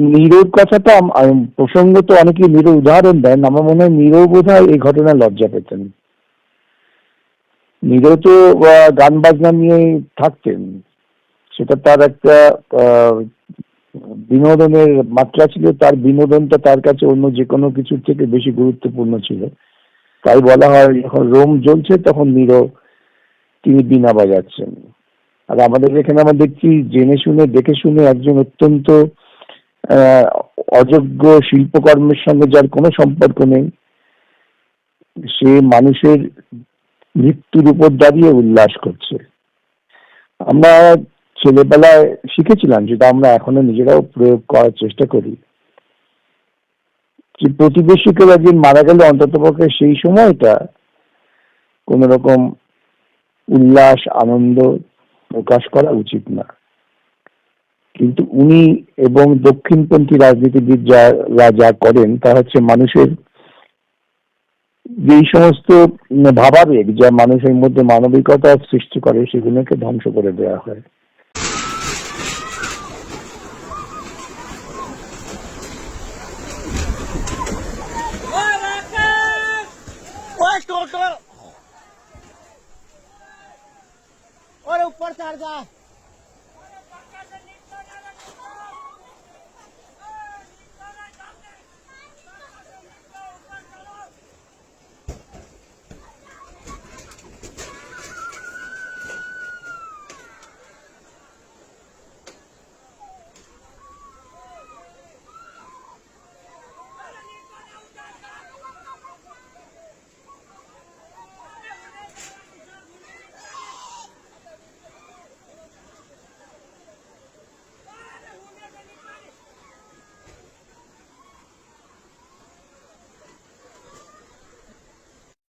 নীরব কথাটা প্রসঙ্গত অনেকে নীরব উদাহরণ দেন। আমার মনে হয় নীরব বোধ এই ঘটনায় লজ্জা পেতেন। নীরব তো গান বাজনা নিয়ে থাকতেন। সেটা তার একটা বিনোদনের মাত্রা ছিল। তার বিনোদনটা তার কাছে অন্য যে কোনো কিছুর থেকে বেশি গুরুত্বপূর্ণ ছিল। তাই বলা হয়, যখন রোম জ্বলছে, তখন নীরব তিনি বীণা বাজাচ্ছেন। আর আমাদের এখানে আমরা দেখছি, জেনে শুনে, দেখে শুনে একজন অত্যন্ত অযোগ্য শিল্পকর্মের সঙ্গে যার কোনো সম্পর্ক নেই, সে মানুষের মৃত্যুর উপর দাঁড়িয়ে উল্লাস করছে। আমরা ছেলেবেলায় শিখেছিলাম যেটা আমরা এখনও নিজেরাও প্রয়োগ করার চেষ্টা করি। যে প্রতিবেশী কেউ একদিন মারা গেলে অন্তত পক্ষে সেই সময়টা কোন রকম উল্লাস, আনন্দ প্রকাশ করা উচিত না। কিন্তু উনি এবং দক্ষিণপন্থী রাজনীতিবিদ যারা যা করেন তা হচ্ছে মানুষের যেই সমস্ত ভাবাবেগ যা মানুষের মধ্যে মানবিকতা সৃষ্টি করে সেগুলোকে ধ্বংস করে দেওয়া হয় ओए राकेश ओए टोटो और ऊपर चढ़ जा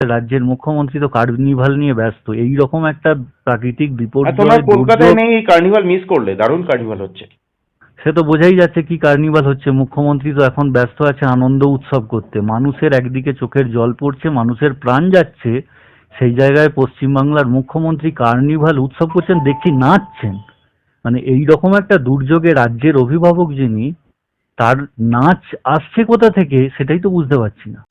রাজ্যের মুখ্যমন্ত্রী তো কার্নিভাল নিয়ে ব্যস্ত। এই রকম একটা প্রাকৃতিক আর তোমরা কলকাতায় নেই কার্নিভাল মিস করলে দারুণ কার্নিভাল হচ্ছে। সে তো বোঝাই যাচ্ছে কি কার্নিভাল হচ্ছে। মুখ্যমন্ত্রী তো এখন ব্যস্ত আছে আনন্দ উৎসব করতে। মানুষের একদিকে চোখের জল পড়ছে মানুষের প্রাণ যাচ্ছে। সেই জায়গায় পশ্চিমবাংলার মুখ্যমন্ত্রী কার্নিভাল উৎসব করছেন দেখছি নাচছেন। মানে এই রকম একটা দুর্যোগে রাজ্যের অভিভাবক যিনি তার নাচ আসছে কোথা থেকে সেটাই তো বুঝতে পারছি না।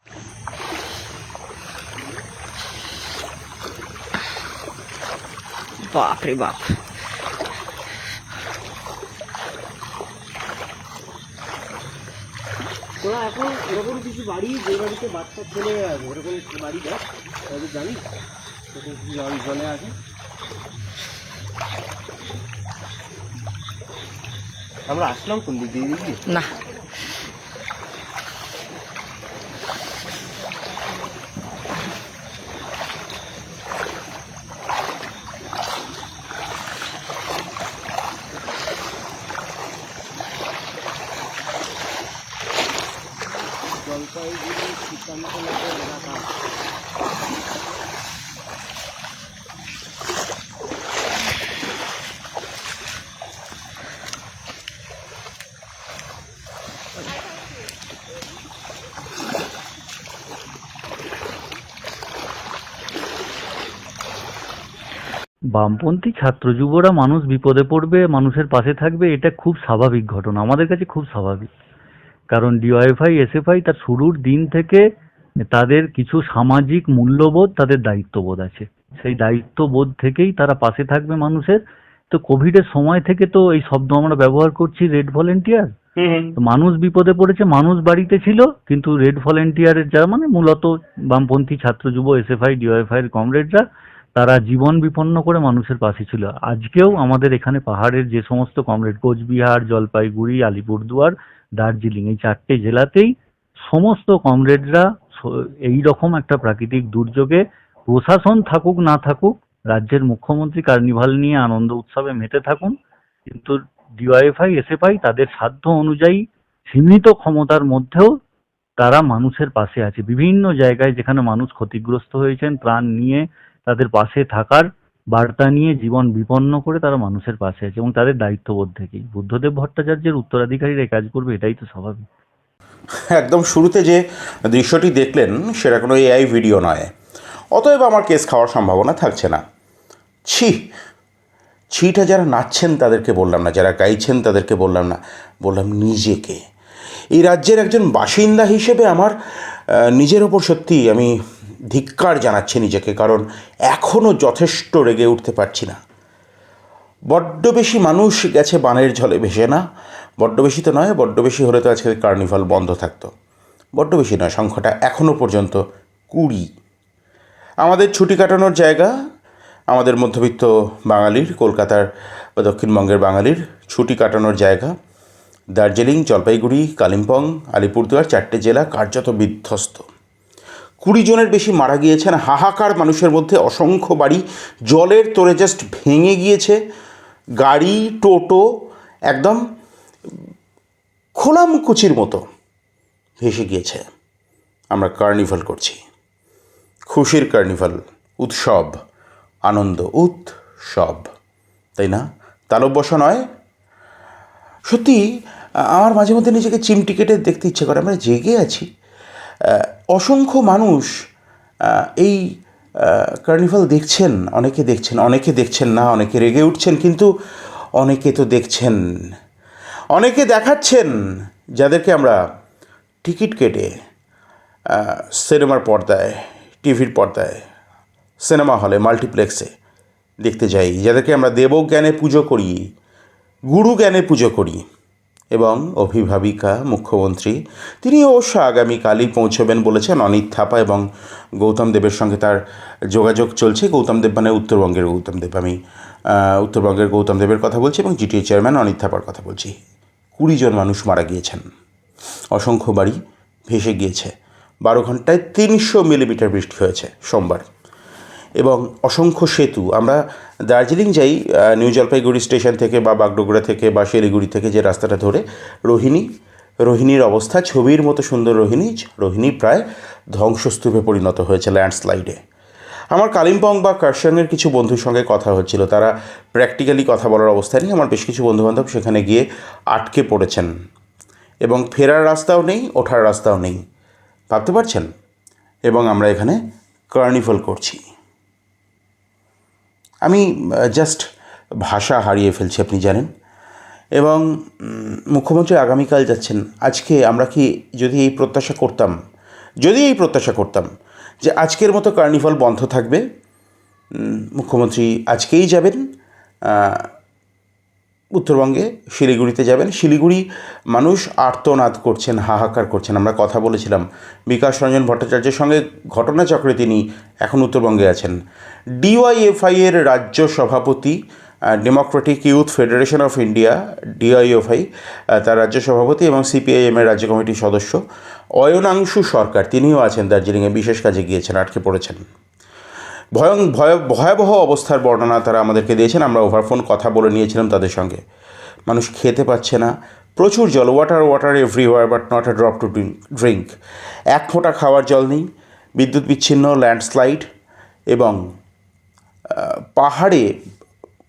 বাপরে বাপ। তোরা এখন এরকম কিছু বাড়ি যে বাড়িতে বাচ্চা ছেলে এরকম একটু বাড়ি দেখ তবে জানি সেরকম কিছু জল জলে আছে। আমরা আসলাম কোন দিক দিয়ে না। বামপন্থী ছাত্র যুবরা মানুষ বিপদে পড়বে মানুষের পাশে থাকবে এটা খুব স্বাভাবিক ঘটনা আমাদের কাছে খুব স্বাভাবিক। কারণ ডিওয়াইফাই এসএফআই তার শুরুর দিন থেকে তাদের কিছু সামাজিক মূল্যবোধ তাদের দায়িত্ববোধ আছে। সেই দায়িত্ববোধ থেকেই তারা পাশে থাকবে মানুষের। তো কোভিডের সময় থেকে তো এই শব্দ আমরা ব্যবহার করছি রেড ভলেন্টিয়ার। মানুষ বিপদে পড়েছে মানুষ বাড়িতে ছিল কিন্তু রেড ভলেন্টিয়ারের যারা মানে মূলত বামপন্থী ছাত্র যুব এসএফআই ডিওএফআই এর কমরেডরা তারা জীবন বিপন্ন করে মানুষের পাশে ছিল। আজকেও আমাদের এখানে পাহাড়ের যে সমস্ত কমরেড কোচবিহার, জলপাইগুড়ি, আলিপুরদুয়ার, দার্জিলিং, এই চারটে জেলাতেই সমস্ত কমরেডরা এই রকম একটা প্রাকৃতিক দুর্যোগে প্রশাসন থাকুক না থাকুক, রাজ্যের মুখ্যমন্ত্রী কার্নিভাল নিয়ে আনন্দ উৎসবে মেতে থাকুন। কিন্তু ডিওয়াইফআই এসএফআই তাদের সাধ্য অনুযায়ী সীমিত ক্ষমতার মধ্যেও তারা মানুষের পাশে আছে। বিভিন্ন জায়গায় যেখানে মানুষ ক্ষতিগ্রস্ত হয়েছেন প্রাণ নিয়ে তাদের পাশে থাকার বার্তা নিয়ে জীবন বিপন্ন করে তারা মানুষের পাশে আছে এবং তাদের দায়িত্ববোধ থেকেই বুদ্ধদেব ভট্টাচার্যের উত্তরাধিকারীরা কাজ করবে এটাই তো স্বাভাবিক। একদম শুরুতে যে দৃশ্যটি দেখলেন, সেটা কোনো এআই ভিডিও নয়। অতএব আমার কেস খাওয়ার সম্ভাবনা থাকছে না। ছি, ছিটা যারা নাচছেন তাদেরকে বললাম না, যারা গাইছেন তাদেরকে বললাম না, বললাম নিজেকে। এই রাজ্যের একজন বাসিন্দা হিসেবে আমার নিজের ওপর সত্যি আমি ধিক্কার জানাচ্ছি নিজেকে, কারণ এখনও যথেষ্ট রেগে উঠতে পারছি না। বড্ড বেশি মানুষ গেছে বানের ঝলে, ভেসে না? বড্ড বেশি তো নয়, বড্ড বেশি হলে তো আজকে কার্নিভাল বন্ধ থাকতো। বড্ড বেশি নয়, সংখ্যাটা এখনও পর্যন্ত কুড়ি। আমাদের ছুটি কাটানোর জায়গা, আমাদের মধ্যবিত্ত বাঙালির, কলকাতার বা দক্ষিণবঙ্গের বাঙালির ছুটি কাটানোর জায়গা। দার্জিলিং, জলপাইগুড়ি, কালিম্পং, আলিপুরদুয়ার, চারটে জেলা কার্যত বিধ্বস্ত। কুড়ি জনের বেশি মারা গিয়েছেন। হাহাকার মানুষের মধ্যে অসংখ্য বাড়ি। জলের তোরে জাস্ট ভেঙে গিয়েছে। গাড়ি, টোটো, একদম খোলামকুচির মতো ভেসে গিয়েছে। আমরা কার্নিভাল করছি। খুশির কার্নিভাল উৎসব, আনন্দ, উৎসব, তাই না? তালব্যসা নয়। সত্যি আমার মাঝে মধ্যে নিজেকে চিমটি কেটে দেখতে ইচ্ছে করে। আমরা জেগে আছি। অসংখ্য মানুষ এই কার্নিভাল দেখছেন, অনেকে দেখছেন অনেকে দেখছেন না, অনেকে রেগে উঠছেন, কিন্তু অনেকে তো দেখছেন, অনেকে দেখাচ্ছেন যাদেরকে আমরা টিকিট কেটে সিনেমার পর্দায়, টিভির পর্দায়, সিনেমা হলে, মাল্টিপ্লেক্সে দেখতে যাই, যাদেরকে আমরা দেবজ্ঞানে পুজো করি গুরু জ্ঞানে পুজো করি। এবং অভিভাবিকা মুখ্যমন্ত্রী, তিনি অবশ্য আগামীকালই পৌঁছবেন বলেছেন অনিত থাপা এবং গৌতম দেবের সঙ্গে তার যোগাযোগ চলছে। গৌতম দেব মানে উত্তরবঙ্গের গৌতম দেব। আমি উত্তরবঙ্গের গৌতম দেবের কথা বলছি এবং জিটিএ চেয়ারম্যান অনিত থাপার কথা বলছি। কুড়ি জন মানুষ মারা গিয়েছেন। অসংখ্য বাড়ি ভেসে গিয়েছে। বারো ঘন্টায় তিনশো মিলিমিটার বৃষ্টি হয়েছে সোমবার। এবং অসংখ্য সেতু। আমরা দার্জিলিং যাই নিউ জলপাইগুড়ি স্টেশন থেকে বা বাগডোগরা থেকে বা শিলিগুড়ি থেকে যে রাস্তাটা ধরে, রোহিণী, রোহিণীর অবস্থা, ছবির মতো সুন্দর রোহিণী রোহিণী প্রায় ধ্বংসস্তূপে পরিণত হয়েছে ল্যান্ডস্লাইডে। আমার কালিম্পং বা কার্শনের কিছু বন্ধুর সঙ্গে কথা হচ্ছিল। তারা প্র্যাকটিক্যালি কথা বলার অবস্থায় নেই। আমার বেশ কিছু বন্ধুবান্ধব সেখানে গিয়ে আটকে পড়েছেন। এবং ফেরার রাস্তাও নেই, ওঠার রাস্তাও নেই। ভাবতে পারছেন? এবং আমরা এখানে কার্নিভাল করছি। আমি জাস্ট ভাষা হারিয়ে ফেলছি, আপনি জানেন। এবং মুখ্যমন্ত্রী আগামীকাল যাচ্ছেন। আজকে আমরা কি যদি এই প্রত্যাশা করতাম, যদি এই প্রত্যাশা করতাম যে আজকের মতো কার্নিভাল বন্ধ থাকবে মুখ্যমন্ত্রী আজকেই যাবেন উত্তরবঙ্গে শিলিগুড়িতে যাবেন। শিলিগুড়ি মানুষ আর্তনাদ করছেন, হাহাকার করছেন। আমরা কথা বলেছিলাম বিকাশ রঞ্জন ভট্টাচার্যের সঙ্গে, ঘটনাচক্রে তিনি এখন উত্তরবঙ্গে আছেন। ডিওয়াইএফআই এর রাজ্য সভাপতি democratic youth federation of India DYFI তার রাজ্য সভাপতি এবং সিপিআইএম এর রাজ্য কমিটির সদস্য অয়নাংশু সরকার, তিনিও আছেন দার্জিলিংয়ে, বিশেষ কাজে গিয়েছেন, আটকে পড়েছেন। ভয়ং ভয় ভয়াবহ অবস্থার বর্ণনা তারা আমাদেরকে দিয়েছেন। আমরা ওভারফোন কথা বলে নিয়েছিলাম তাদের সঙ্গে। মানুষ খেতে পাচ্ছে না। প্রচুর জল। Water water everywhere but not a drop to drink এক ফোঁটা খাওয়ার জল নেই। বিদ্যুৎ বিচ্ছিন্ন ল্যান্ডস্লাইড এবং পাহাড়ে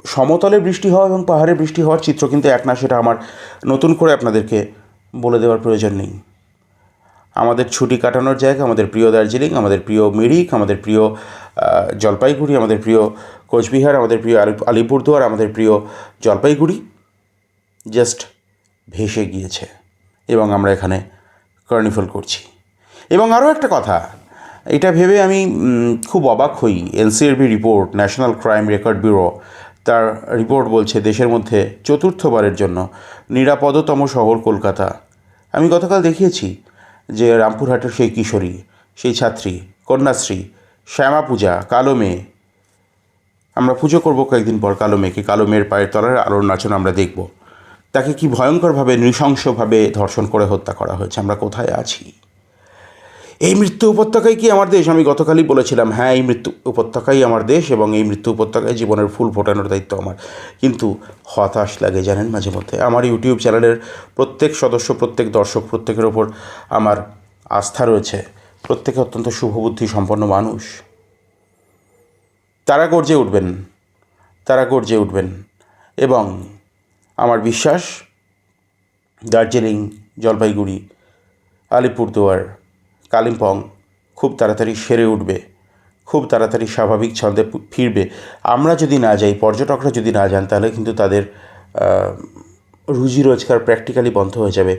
সমতলে বৃষ্টি হওয়া এবং পাহাড়ে বৃষ্টি হওয়ার চিত্র কিন্তু এক না, সেটা আমার নতুন করে আপনাদেরকে বলে দেওয়ার প্রয়োজন নেই। আমাদের ছুটি কাটানোর জায়গা, আমাদের প্রিয় দার্জিলিং, আমাদের প্রিয় মিরিক, আমাদের প্রিয় জলপাইগুড়ি, আমাদের প্রিয় কোচবিহার, আমাদের প্রিয় আলি- আলিপুরদুয়ার, আমাদের প্রিয় জলপাইগুড়ি জাস্ট ভেসে গিয়েছে এবং আমরা এখানে কার্নিভাল করছি। এবং আরও একটা কথা, এটা ভেবে আমি খুব অবাক হই। NCRB report national crime record bureau তার রিপোর্ট বলছে দেশের মধ্যে চতুর্থবারের জন্য নিরাপদতম শহর কলকাতা। আমি গতকাল দেখিয়েছি যে রামপুরহাটের সেই কিশোরী, সেই ছাত্রী, কন্যাশ্রী, শ্যামা পূজা, কালো মেয়ে। আমরা পুজো করব কয়েকদিন পর কালো মেয়েকে, কালো মেয়ের পায়ের তলার আলোর নাচন আমরা দেখব। তাকে কি ভয়ঙ্করভাবে, নৃশংসভাবে ধর্ষণ করে হত্যা করা হয়েছে? আমরা কোথায় আছি? এই মৃত্যু উপত্যকাই কি আমার দেশ? আমি গতকালই বলেছিলাম হ্যাঁ এই মৃত্যু উপত্যকাই আমার দেশ এবং এই মৃত্যু উপত্যকায় জীবনের ফুল ফোটানোর দায়িত্ব আমার। কিন্তু হতাশ লাগে জানেন মাঝে মধ্যে। আমার ইউটিউব চ্যানেলের প্রত্যেক সদস্য, প্রত্যেক দর্শক, প্রত্যেকের ওপর আমার আস্থা রয়েছে, প্রত্যেকে অত্যন্ত শুভবুদ্ধি সম্পন্ন মানুষ। তারা গর্জে উঠবেন, তারা গর্জে উঠবেন এবং আমার বিশ্বাস, দার্জিলিং, জলপাইগুড়ি, আলিপুরদুয়ার কালিম্পং খুব তাড়াতাড়ি সেরে উঠবে, খুব তাড়াতাড়ি স্বাভাবিক ছন্দে ফিরবে। আমরা যদি না যাই, পর্যটকরা যদি না যান, তাহলে কিন্তু তাদের রুজি রোজগার প্র্যাকটিক্যালি বন্ধ হয়ে যাবে।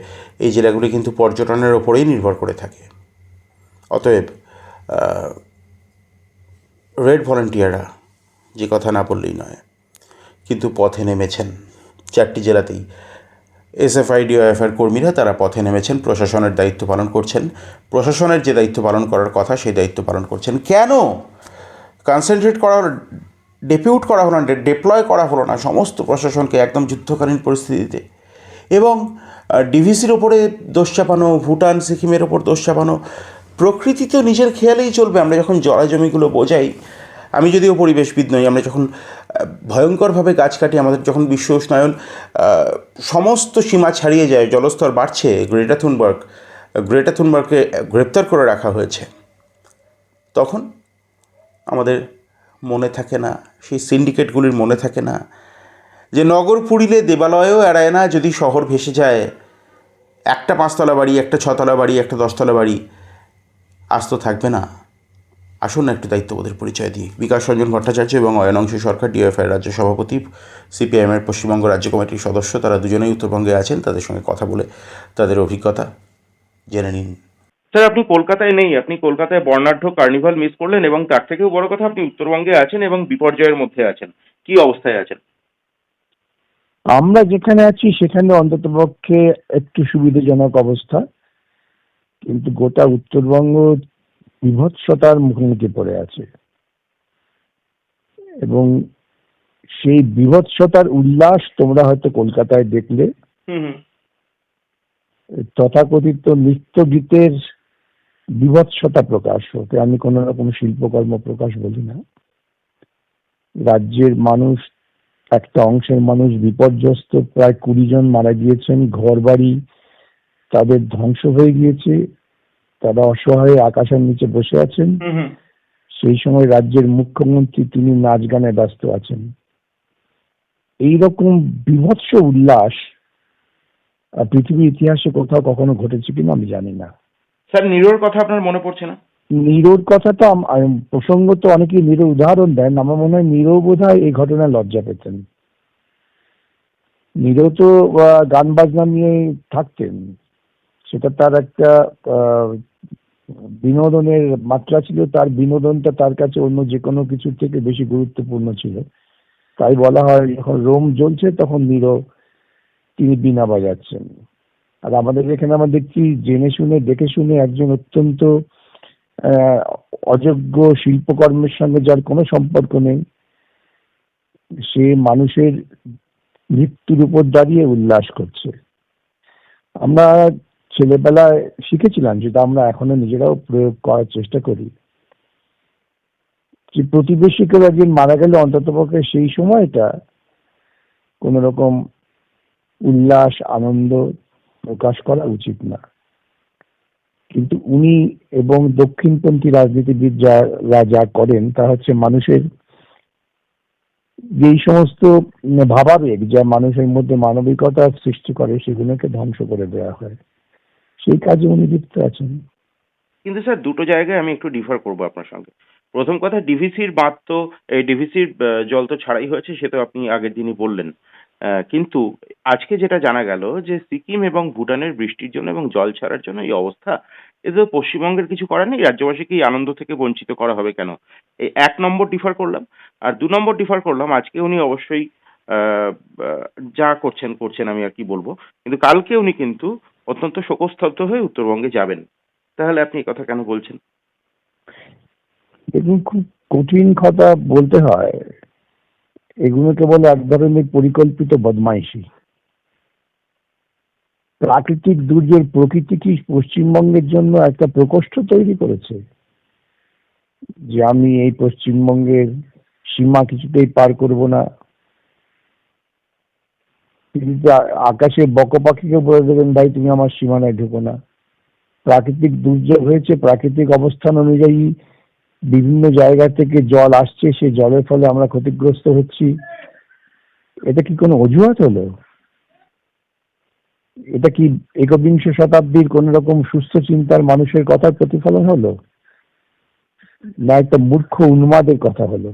এই জেলাগুলি কিন্তু পর্যটনের ওপরেই নির্ভর করে থাকে। অতএব রেড ভলেন্টিয়াররা যে কথা না বললেই নয়, কিন্তু পথে নেমেছেন। চারটি জেলাতেই এসএফআই ডিওএফআর কর্মীরা তারা পথে নেমেছেন, প্রশাসনের দায়িত্ব পালন করছেন। প্রশাসনের যে দায়িত্ব পালন করার কথা, সেই দায়িত্ব পালন করছেন। কেন? কনসেন্ট্রেট করা ডেপিউট করা হলো না ডেপ্লয় করা হলো না, সমস্ত প্রশাসনকে একদম যুদ্ধকালীন পরিস্থিতিতে। এবং ডিভিসির ওপরে দোষ চাপানো, ভুটান, সিকিমের ওপর দোষ চাপানো, প্রকৃতি তো নিজের খেয়ালেই চলবে। আমরা যখন জলা জমিগুলো বোঝাই আমি যদিও পরিবেশবিদ নই, আমরা যখন ভয়ঙ্করভাবে গাছ কাটি, আমাদের যখন বিশ্ব উষ্ণায়ন সমস্ত সীমা ছাড়িয়ে যায়, জলস্তর বাড়ছে গ্রেটা থুনবার্গ গ্রেটা থুনবার্গকে গ্রেপ্তার করে রাখা হয়েছে, তখন আমাদের মনে থাকে না, সেই সিন্ডিকেটগুলির মনে থাকে না, যে নগর পুড়িলে দেবালয়ও এড়ায় না, যদি শহর ভেসে যায়, একটা পাঁচতলা বাড়ি, একটা ছতলা বাড়ি, একটা দশতলা বাড়ি, আস্ত থাকবে না। আসুন না একটু দায়িত্ববোধের পরিচয় দিই। বিকাশ রঞ্জন ভট্টাচার্য এবং অয়নাংশী সরকার ডিএফআই রাজ্য সভাপতি সিপিআইএমের পশ্চিমবঙ্গ রাজ্য কমিটির সদস্য তারা দুজনেই উত্তরবঙ্গে আছেন তাদের সঙ্গে কথা বলে তাদের অভিজ্ঞতা জেনে নিন। স্যার আপনি কলকাতায় নেই আপনি কলকাতায় বর্ণাঢ্য কার্নিভাল মিস করলেন এবং তার থেকেও বড় কথা আপনি উত্তরবঙ্গে আছেন এবং বিপর্যয়ের মধ্যে আছেন। কি অবস্থায় আছেন? আমরা যেখানে আছি সেখানে অন্ততপক্ষে একটু সুবিধাজনক অবস্থা। কিন্তু গোটা উত্তরবঙ্গ বিভৎসতার মুখোমুখি পড়ে আছে। এবং সেই বিভৎসতার উল্লাস তোমরা হয়তো কলকাতায় দেখলে। তথাকথিত নৃত্য গীতের বিভৎসতা প্রকাশ হতে আমি কোনো রকম শিল্পকর্ম প্রকাশ বলি না। রাজ্যের মানুষ একটা অংশের মানুষ বিপর্যস্ত প্রায় কুড়ি জন মারা গিয়েছেন ঘর বাড়ি তাদের ধ্বংস হয়ে গিয়েছে। তারা অসহায় আকাশের নিচে বসে আছেন। সেই সময় রাজ্যের মুখ্যমন্ত্রী তিনি নাচ গানে ব্যস্ত আছেন। এইরকম বিভৎস উল্লাস পৃথিবীর ইতিহাসে কোথাও কখনো ঘটেছে কিনা আমি জানি না। স্যার নিরোর কথা আপনার মনে পড়ছে না? নিরোর কথা তো আম- আম- প্রসঙ্গ তো অনেকেই নিরো উদাহরণ দেন। আমার মনে হয় নিরো বোধ হয় এই ঘটনায় লজ্জা পেতেন। নিরো তো গান বাজনা নিয়ে থাকতেন। সেটা তার একটা আহ, বিনোদনের মাত্রা ছিল, তার বিনোদনটা তার কাছে অন্য যে কোনো কিছুর থেকে বেশি গুরুত্বপূর্ণ ছিল। তাই বলা হয়, যখন রোম জ্বলছে, তখন নিরো তিনি বীণা বাজাচ্ছেন। আর আমাদের এখানে আমরা দেখছি, জেনে শুনে, দেখে শুনে একজন অত্যন্ত অযোগ্য শিল্পকর্মের সঙ্গে যার কোনো সম্পর্ক নেই, সে মানুষের মৃত্যুর উপর দাঁড়িয়ে উল্লাস করছে। আমরা ছেলেবেলায় শিখেছিলাম যেটা আমরা এখনও নিজেরাও প্রয়োগ করার চেষ্টা করি। যে প্রতিবেশী কেউ একদিন মারা গেলে অন্ততপক্ষে সেই সময়টা কোন রকম উল্লাস, আনন্দ প্রকাশ করা উচিত না। কিন্তু উনি এবং দক্ষিণপন্থী রাজনীতিবিদ যারা যা করেন তা হচ্ছে মানুষের যেই সমস্ত ভাবাবেগ যা মানুষের মধ্যে মানবিকতা সৃষ্টি করে, সেগুলোকে ধ্বংস করে দেওয়া হয়। সেই কাজে উনি লিপ্ত আছেন। কিন্তু স্যার, দুটো জায়গায় আমি একটু ডিফার করব আপনার সঙ্গে। প্রথম কথা ডিভিসির বাঁধ তো, এই ডিভিসির জল তো ছাড়াই হয়েছে সে তো আপনি আগের দিনই বললেন। কিন্তু আজকে যেটা জানা গেল যে সিকিম এবং ভুটানের বৃষ্টির জন্য এবং জল ছাড়ার জন্য এই অবস্থা এতে পশ্চিমবঙ্গের কিছু করার নেই, রাজ্যবাসীকে আনন্দ থেকে বঞ্চিত করা হবে কেন? এই এক নম্বর ডিফার করলাম, আর দু নম্বর ডিফার করলাম, আজকে উনি অবশ্যই যা করছেন করছেন আমি আর কি বলব। কিন্তু কালকে উনি কিন্তু অত্যন্ত শোকস্তব্ধ হয়ে উত্তরবঙ্গে যাবেন। তাহলে আপনি কথা কেন বলছেন? দেখুন, খুব কঠিন কথা বলতে হয়। এগুলো কেবল এক ধরনের পরিকল্পিত বদমাইশি। প্রাকৃতিক দুর্যোগ প্রকৃতি কি পশ্চিমবঙ্গের জন্য একটা প্রকোষ্ঠ তৈরি করেছে? যে আমি এই পশ্চিমবঙ্গের সীমা কিছুতেই পার করব না। তিনি আকাশে বকপাখিকে বলে দেবেন, ভাই, তুমি আমার সীমানায় ঢুকো না। প্রাকৃতিক দুর্যোগ হয়েছে, প্রাকৃতিক অবস্থান অনুযায়ী বিভিন্ন জায়গা থেকে জল আসছে সে জলের ফলে আমরা ক্ষতিগ্রস্ত হচ্ছি। এটা কি কোনো অজুহাত হলো? এটা কি একবিংশ শতাব্দীর কোন রকম সুস্থ চিন্তার মানুষের কথার প্রতিফলন হলো? না, একটা মূর্খ উন্মাদের কথা হলো।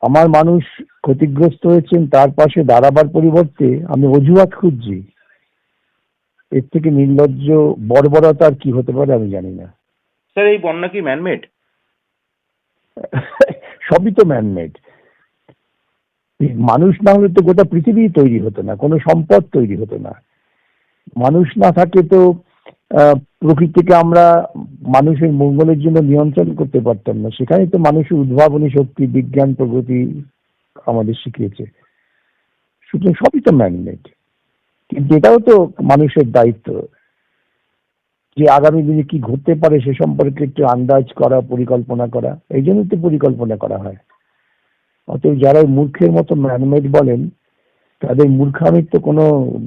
আমার মানুষ ক্ষতিগ্রস্ত হয়েছেন তার পাশে দাঁড়াবার পরিবর্তে আমি অজুহাত খুঁজছি। এর থেকে নির্লজ্জ বর্বরতা আর কি হতে পারে আমি জানি না। স্যার এই বন্যা কি ম্যানমেড সবই তো ম্যানমেড মানুষ না হলে তো গোটা পৃথিবী তৈরি হতো না কোনো সম্পদ তৈরি হতো না। মানুষ না থাকে তো প্রকৃতিকে আমরা মানুষের মঙ্গলের জন্য নিয়ন্ত্রণ করতে পারতাম না। সেখানে তো মানুষের উদ্ভাবনী শক্তি বিজ্ঞান প্রগতি আমাদের শিখিয়েছে। সুতরাং সবই তো ম্যানমেড কিন্তু এটাও তো মানুষের দায়িত্ব যে আগামী দিনে কি ঘটতে পারে সে সম্পর্কে একটু আন্দাজ করা, পরিকল্পনা করা। এই জন্যই তো পরিকল্পনা করা হয়। অতএব যারা মূর্খের মতো ম্যানমেড বলেন, তাদের মূর্খামির তো কোনো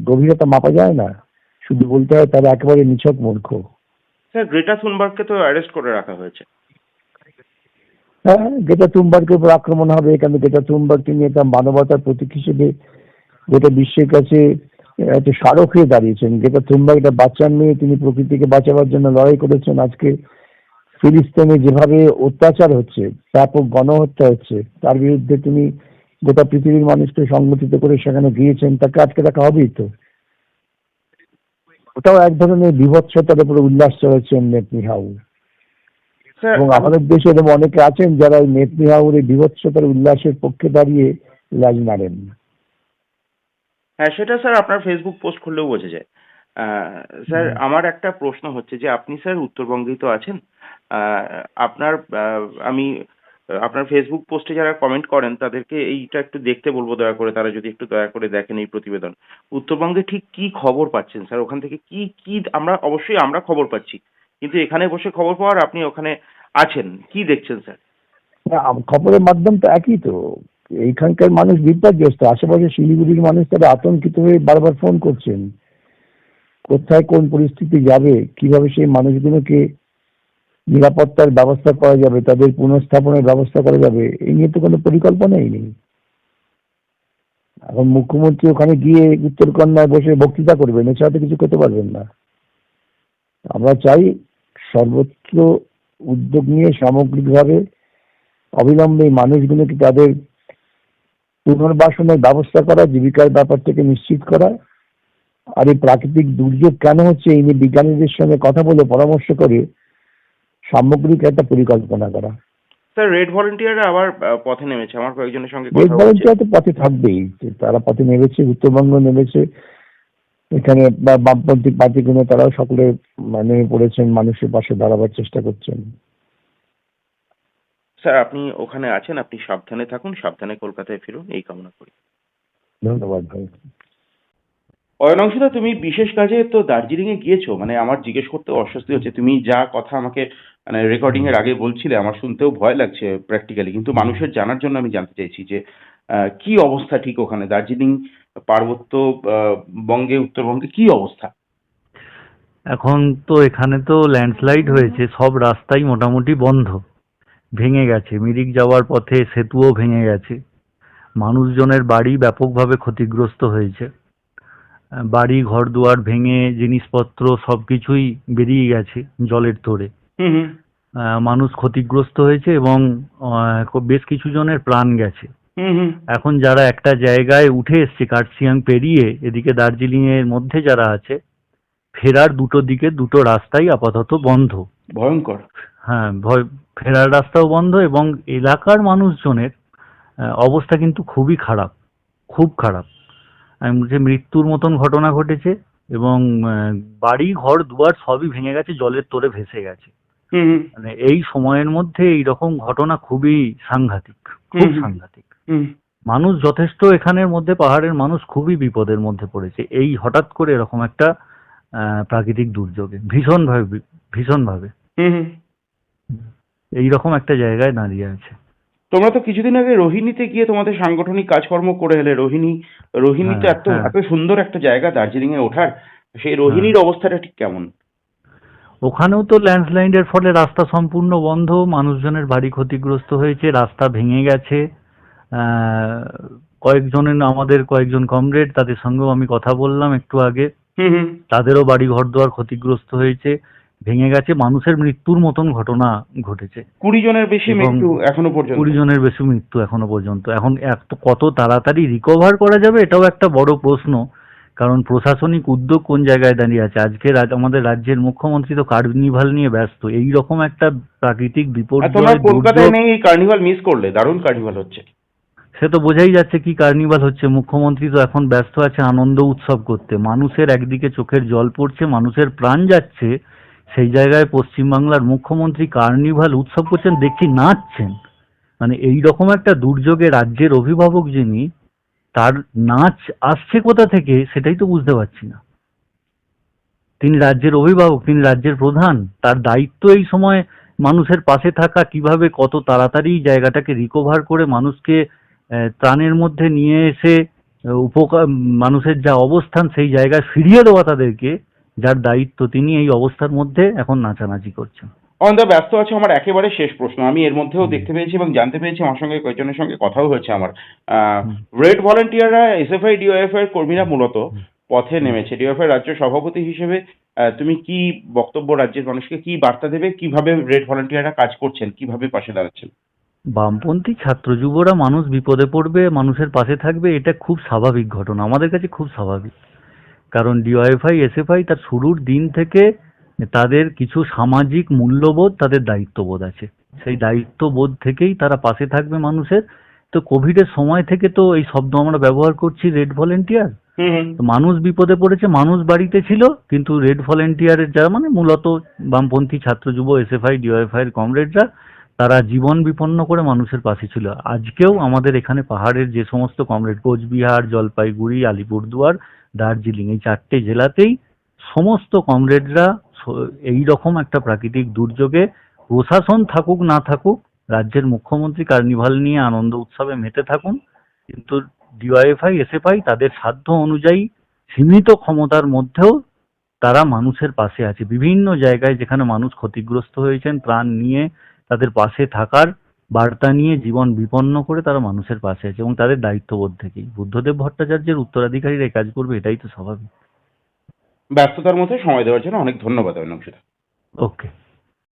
গভীরতা মাপা যায় না। শুধু বলতে হয় তারা একেবারে নিছক মূর্খ। স্যার, গ্রেটা থুনবার্গকে তো অ্যারেস্ট করে রাখা হয়েছে। হ্যাঁ গেটা তুমবার্গের উপর আক্রমণ হবে এখানে গেটা তুমবার্গকে নিয়ে তার মানবতার প্রতীক হিসেবে গোটা বিশ্বের কাছে একটা স্মারক হয়ে দাঁড়িয়েছেন। গেটা তুমবার্গ একটা বাচ্চার মেয়ে, তিনি প্রকৃতিকে বাঁচাবার জন্য লড়াই করেছেন। আজকে ফিলিস্তিনে যেভাবে অত্যাচার হচ্ছে, ব্যাপক গণহত্যা হচ্ছে, তার বিরুদ্ধে তিনি গোটা পৃথিবীর মানুষকে সংগঠিত করে সেখানে গিয়েছেন। তাকে আটকে রাখা হবেই তো? ওটাও এক ধরনের বিভৎসতার উপরে উল্লাস চলেছেন নেতনিহাউ এবং আমাদের দেশে এরকম অনেকে আছেন যারা এই নেতনিয়াহুর এই বিভৎসতার উল্লাসের পক্ষে দাঁড়িয়ে লাজ নাড়েন হ্যাঁ সেটা স্যার আপনার ফেসবুক পোস্ট খুললেও বোঝা যায়। স্যার আমার একটা প্রশ্ন হচ্ছে যে আপনি স্যার উত্তরবঙ্গেই তো আছেন আপনার আমি আপনার ফেসবুক পোস্টে যারা কমেন্ট করেন তাদেরকে এইটা একটু দেখতে বলব দয়া করে তারা যদি একটু দয়া করে দেখেন এই প্রতিবেদন। উত্তরবঙ্গে ঠিক কি খবর পাচ্ছেন স্যার? ওখান থেকে কি কি আমরা অবশ্যই আমরা খবর পাচ্ছি। কিন্তু এখানে বসে খবর পাওয়ার আপনি ওখানে আছেন। কি দেখছেন, স্যার? খবরের মাধ্যম তো একই তো। এইখানকার মানুষ বিপর্যস্ত। আশেপাশে শিলিগুড়ির মানুষ তারা আতঙ্কিত হয়ে বারবার ফোন করছেন। কোথায় কোন পরিস্থিতি যাবে? কীভাবে সেই মানুষগুলোকে নিরাপত্তার ব্যবস্থা করা যাবে? তাদের পুনঃস্থাপনের ব্যবস্থা করা যাবে? এই নিয়ে তো কোনো পরিকল্পনাই নেই। এখন মুখ্যমন্ত্রী ওখানে গিয়ে উত্তরকন্যায় বসে বক্তৃতা করবেন। এছাড়া তো কিছু করতে পারবেন না। আমরা চাই সর্বত্র উদ্যোগ নিয়ে সামগ্রিকভাবে অবিলম্বে মানুষগুলোকে তাদের পুনর্বাসনের ব্যবস্থা করা জীবিকার ব্যাপার থেকে নিশ্চিত করা। আর এই প্রাকৃতিক দুর্যোগ কেন হচ্ছে এই নিয়ে বিজ্ঞানীদের সঙ্গে কথা বলে পরামর্শ করে সামগ্রিক একটা পরিকল্পনা করা। স্যার রেড ভলেন্টিয়াররা আবার পথে নেমেছে। আমার কয়েকজনের সঙ্গে রেড ভলেন্টিয়ার তো পথে থাকবেই। তারা পথে নেমেছে উত্তরবঙ্গ নেমেছে এখানে বা বামপন্থী পার্টিগুলো তারাও সকলে মানে নেমে পড়েছেন মানুষের পাশে দাঁড়াবার চেষ্টা করছেন। স্যার আপনি ওখানে আছেন আপনি সাবধানে থাকুন সাবধানে কলকাতায় ফিরুন এই কামনা করি। ধন্যবাদ ভাই। অয়নাংশুদা তুমি বিশেষ কাজে তো দার্জিলিং এ গিয়েছো মানে আমার জিজ্ঞেস করতে অস্বস্তি হচ্ছে তুমি যা কথা আমাকে মানে রেকর্ডিং এর আগে বলছিলে আমার শুনতেও ভয় লাগছে প্র্যাকটিক্যালি কিন্তু মানুষের জানার জন্য আমি জানতে চাইছি যে কি অবস্থা ঠিক ওখানে? দার্জিলিং পার্বত্য বঙ্গে উত্তরবঙ্গে কি অবস্থা? এখন তো এখানে তো ল্যান্ডস্লাইড হয়েছে সব রাস্তাই মোটামুটি বন্ধ। ভেঙে গেছে। মিরিক যাওয়ার পথে সেতুও ভেঙে গেছে। মানুষজনের বাড়ি ব্যাপকভাবে ক্ষতিগ্রস্ত হয়েছে। বাড়ি ঘর দুয়ার ভেঙে জিনিসপত্র সব কিছুই বেরিয়ে গেছে জলের হুম মানুষ ক্ষতিগ্রস্ত হয়েছে এবং বেশ কিছু জনের প্রাণ গেছে। এখন যারা একটা জায়গায় উঠে এসছে কার্সিয়াং পেরিয়ে এদিকে দার্জিলিং এর মধ্যে যারা আছে ফেরার দুটো দিকে দুটো রাস্তাই আপাতত বন্ধ। ভয়ঙ্কর। হ্যাঁ ভয় ফেরার রাস্তাও বন্ধ এবং এলাকার মানুষজনের অবস্থা কিন্তু খুবই খারাপ খুব খারাপ। আমি বলছি মৃত্যুর মতন ঘটনা ঘটেছে এবং বাড়ি ঘর দুয়ার সবই ভেঙে গেছে জলের তোরে ভেসে গেছে। মানে এই সময়ের মধ্যে এই রকম ঘটনা খুবই সাংঘাতিক খুব। সাংঘাতিক। মানুষ যথেষ্ট এখানের মধ্যে পাহাড়ের মানুষ খুবই বিপদের মধ্যে পড়েছে। এই হঠাৎ করে এরকম একটা প্রাকৃতিক দুর্যোগে ভীষণভাবে ভীষণভাবে। এইরকম একটা জায়গায় দাঁড়িয়ে আছে। তোমরা তো কিছুদিন আগে রোহিণীতে গিয়ে তোমাদের সাংগঠনিক কাজকর্ম করে এলে রোহিণী রোহিণী তো হ্যাঁ, এত হ্যাঁ। এত সুন্দর একটা জায়গা দার্জিলিং এ ওঠার সেই রোহিণীর অবস্থাটা ঠিক কেমন? ওখানেও তো ল্যান্ডস্লাইডের ফলে রাস্তা সম্পূর্ণ বন্ধ মানুষজনের বাড়ি ক্ষতিগ্রস্ত হয়েছে রাস্তা ভেঙে গেছে। কয়েকজনের আমাদের কয়েকজন কমরেড তাদের সঙ্গেও আমি কথা বললাম একটু আগে। তাদেরও বাড়ি ঘর দুয়ার ক্ষতিগ্রস্ত হয়েছে ভেঙে গেছে মানুষের মৃত্যুর মতন ঘটনা ঘটেছে। কুড়ি জনের বেশি মৃত্যু এখনও পর্যন্ত। কুড়ি জনের বেশি মৃত্যু এখনও পর্যন্ত। এখন এত কত তাড়াতাড়ি রিকভার করা যাবে এটাও একটা বড় প্রশ্ন। কারণ প্রশাসনিক উদ্যোগ কোন জায়গায় দাঁড়িয়ে আছে? আজকে আমাদের রাজ্যের মুখ্যমন্ত্রী তো কার্নিভাল নিয়ে ব্যস্ত। এই রকম একটা প্রাকৃতিক বিপর্যয় কলকাতায় নেই এই কার্নিভাল মিস করলে দারুণ কার্নিভাল হচ্ছে। সে তো বোঝাই যাচ্ছে কি কার্নিভাল হচ্ছে। মুখ্যমন্ত্রী তো এখন ব্যস্ত আছে আনন্দ উৎসব করতে। মানুষের একদিকে চোখের জল পড়ছে, মানুষের প্রাণ যাচ্ছে। সেই জায়গায় পশ্চিমবাংলার মুখ্যমন্ত্রী কার্নিভাল উৎসব করছেন, দেখছি নাচছেন। মানে এই রকম একটা দুর্যোগে রাজ্যের অভিভাবক যিনি, তার নাচ আসছে কোথা থেকে সেটাই তো বুঝতে পারছি না। তিনি রাজ্যের অভিভাবক, তিনি রাজ্যের প্রধান, তার দায়িত্ব এই সময় মানুষের পাশে থাকা, কীভাবে কত তাড়াতাড়ি জায়গাটাকে রিকভার করে মানুষকে ত্রাণের মধ্যে নিয়ে এসে উপকার মানুষের যা অবস্থান সেই জায়গায় ফিরিয়ে দেওয়া তাদেরকে যার দায়িত্ব তিনি এই অবস্থার মধ্যে এখন নাচানাচি করছেন। অন্ধ ব্যস্ত আছে আমার একেবারে শেষ প্রশ্ন। আমি এর মধ্যেও দেখতে পেয়েছি এবং জানতে পেরেছি আমার সঙ্গে কয়েকজনের সঙ্গে কথাও হয়েছে আমার। রেড ভলেন্টিয়াররা এসএফআই ডিওএফআই কর্মীরা মূলত পথে নেমেছে। ডিওএফআই রাজ্য সভাপতি হিসেবে তুমি কি বক্তব্য রাজ্যের মানুষকে কি বার্তা দেবে? কীভাবে রেড ভলেন্টিয়াররা কাজ করছেন? কীভাবে পাশে দাঁড়াচ্ছেন? বামপন্থী ছাত্র যুবরা মানুষ বিপদে পড়বে মানুষের পাশে থাকবে এটা খুব স্বাভাবিক ঘটনা আমাদের কাছে খুব স্বাভাবিক। কারণ ডিওয়াইফাই এসএফআই তার শুরুর দিন থেকে তাদের কিছু সামাজিক মূল্যবোধ তাদের দায়িত্ববোধ আছে। সেই দায়িত্ববোধ থেকেই তারা পাশে থাকবে মানুষের। তো কোভিডের সময় থেকে তো এই শব্দ আমরা ব্যবহার করছি রেড ভলেন্টিয়ার। মানুষ বিপদে পড়েছে মানুষ বাড়িতে ছিল কিন্তু রেড ভলেন্টিয়ারের যারা মানে মূলত বামপন্থী ছাত্র যুব এসএফআই ডিওএফআই এর কমরেডরা তারা জীবন বিপন্ন করে মানুষের পাশে ছিল। আজকেও আমাদের এখানে পাহাড়ের যে সমস্ত কমরেড, কোচবিহার, জলপাইগুড়ি, আলিপুরদুয়ার, দার্জিলিং এই চারটে জেলাতেই সমস্ত কমরেডরা এই রকম একটা প্রাকৃতিক দুর্যোগে প্রশাসন থাকুক না থাকুক, রাজ্যের মুখ্যমন্ত্রী কার্নিভাল নিয়ে আনন্দ উৎসবে মেতে থাকুন। কিন্তু ডিওয়াইএফআই, এসএফআই তাদের সাধ্য অনুযায়ী সীমিত ক্ষমতার মধ্যেও তারা মানুষের পাশে আছে। বিভিন্ন জায়গায় যেখানে মানুষ ক্ষতিগ্রস্ত হয়েছেন, ত্রাণ নিয়ে তাদের পাশে থাকার বার্তা নিয়ে জীবন বিপন্ন করে তারা মানুষের পাশে আছে এবং তাদের দায়িত্ববোধ থেকেই। বুদ্ধদেব ভট্টাচার্যের উত্তরাধিকারীরা এই কাজ করবে এটাই তো স্বাভাবিক। ব্যস্ততার মধ্যে সময় দেওয়ার জন্য অনেক ধন্যবাদ অভিনব ওকে